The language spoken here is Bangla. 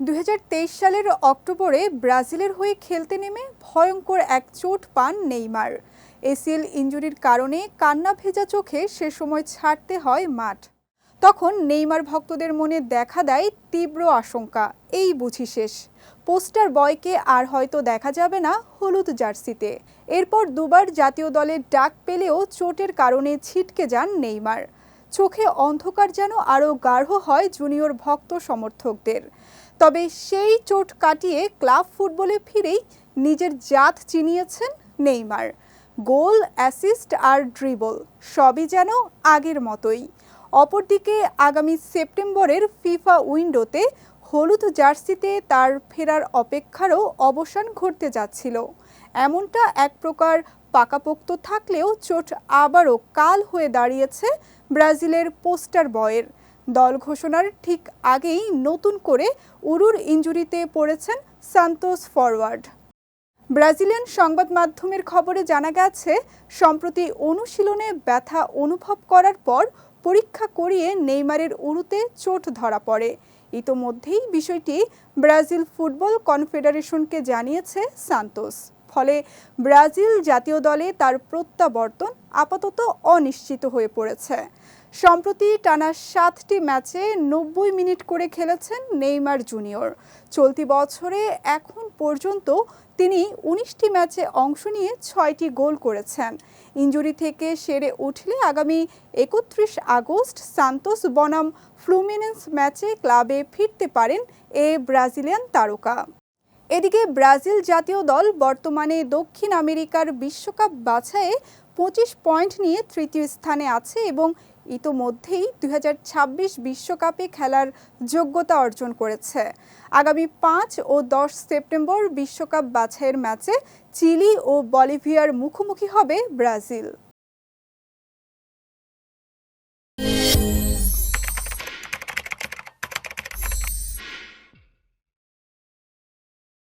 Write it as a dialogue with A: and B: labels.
A: দুই হাজার তেইশ সালের অক্টোবরে ব্রাজিলের হয়ে খেলতে নেমে ভয়ঙ্কর এক চোট পান নেইমার। এসিএল ইঞ্জুরির কারণে কান্না ভেজা চোখে সে সময় ছাড়তে হয় মাঠ। তখন নেইমার ভক্তদের মনে দেখা দেয় তীব্র আশঙ্কা। এই বুঝি শেষ। পোস্টার বয়কে আর হয়তো দেখা যাবে না হলুদ জার্সিতে। এরপর দুবার জাতীয় দলের ডাক পেলেও চোটের কারণে ছিটকে যান নেইমার। চোখে অন্ধকার যেন আরও গাঢ় হয় জুনিয়র ভক্ত সমর্থকদের। তবে সেই চোট কাটিয়ে ক্লাব ফুটবলে ফিরেই নিজের জাত চিনিয়েছেন নেইমার। গোল, অ্যাসিস্ট আর ড্রিবল, সবই যেন আগের মতোই। অপরদিকে আগামী সেপ্টেম্বরের ফিফা উইন্ডোতে হলুদ জার্সিতে তার ফেরার অপেক্ষারও অবসান ঘটতে যাচ্ছিল। এমনটা এক প্রকার পাকাপোক্ত থাকলেও চোট আবারও কাল হয়ে দাঁড়িয়েছে ব্রাজিলের পোস্টার বয়ের। দল ঘোষণার ঠিক আগেই নতুন করে উরুর ইঞ্জুরিতে পড়েছেন সান্তোস ফরওয়ার্ড। ব্রাজিলিয়ান সংবাদ মাধ্যমের খবরে জানা গেছে, সম্প্রতি অনুশীলনে ব্যথা অনুভব করার পর পরীক্ষা করিয়ে নেইমারের উরুতে চোট ধরা পড়ে। ইতোমধ্যেই বিষয়টি ব্রাজিল ফুটবল কনফেডারেশনকে জানিয়েছে সান্তোস। ফলে ব্রাজিল জাতীয় দলে তার প্রত্যাবর্তন আপাতত অনিশ্চিত হয়ে পড়েছে। সম্প্রতি টানা সাতটি ম্যাচে নব্বই মিনিট করে খেলেছেন নেইমার জুনিয়র। চলতি বছরে এখন পর্যন্ত তিনি উনিশটি ম্যাচে অংশ নিয়ে ছয়টি গোল করেছেন। ইঞ্জুরি থেকে সেরে উঠলে আগামী একত্রিশ আগস্ট সান্তোস বনাম ফ্লুমিনেন্স ম্যাচে ক্লাবে ফিরতে পারেন এ ব্রাজিলিয়ান তারকা। এদিকে ব্রাজিল জাতীয় দল বর্তমানে দক্ষিণ আমেরিকার বিশ্বকাপ বাছাইয়ে পঁচিশ পয়েন্ট নিয়ে তৃতীয় স্থানে আছে এবং ইতোমধ্যেই দুই বিশ্বকাপে খেলার যোগ্যতা অর্জন করেছে। আগামী পাঁচ ও দশ সেপ্টেম্বর বিশ্বকাপ বাছাইয়ের ম্যাচে চিলি ও বলিভিয়ার মুখোমুখি হবে ব্রাজিল।